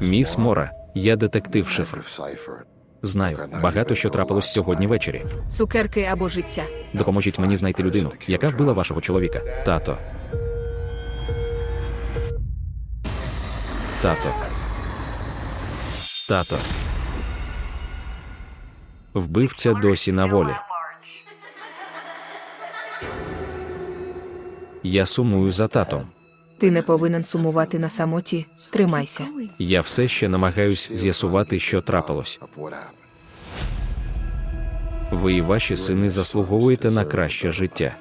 Міс Мора, я детектив шифр. Знаю, багато що трапилось сьогодні ввечері. Цукерки або життя. Допоможіть мені знайти людину, яка вбила вашого чоловіка. Тато. Тато. Тато. Вбивця досі на волі. Я сумую за татом. Ти не повинен сумувати на самоті. Тримайся. Я все ще намагаюсь з'ясувати, що трапилось. Ви і ваші сини заслуговуєте на краще життя.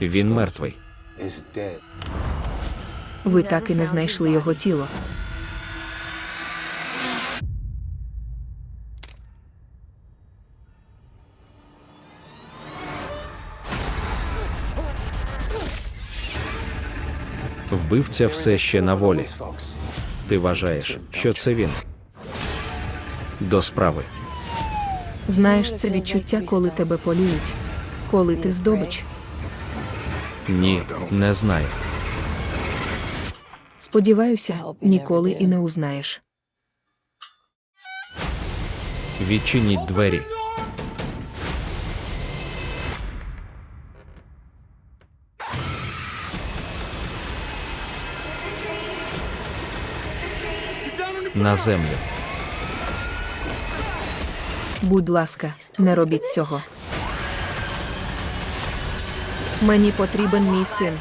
Він мертвий. Ви так і не знайшли його тіло. Вбивця все ще на волі. Ти вважаєш, що це він? До справи. Знаєш це відчуття, коли тебе полюють, коли ти здобич. Ні, не знаю. Сподіваюся, ніколи і не узнаєш. Відчиніть двері. На землю. Будь ласка, не робіть цього. Мені потрібен мій син.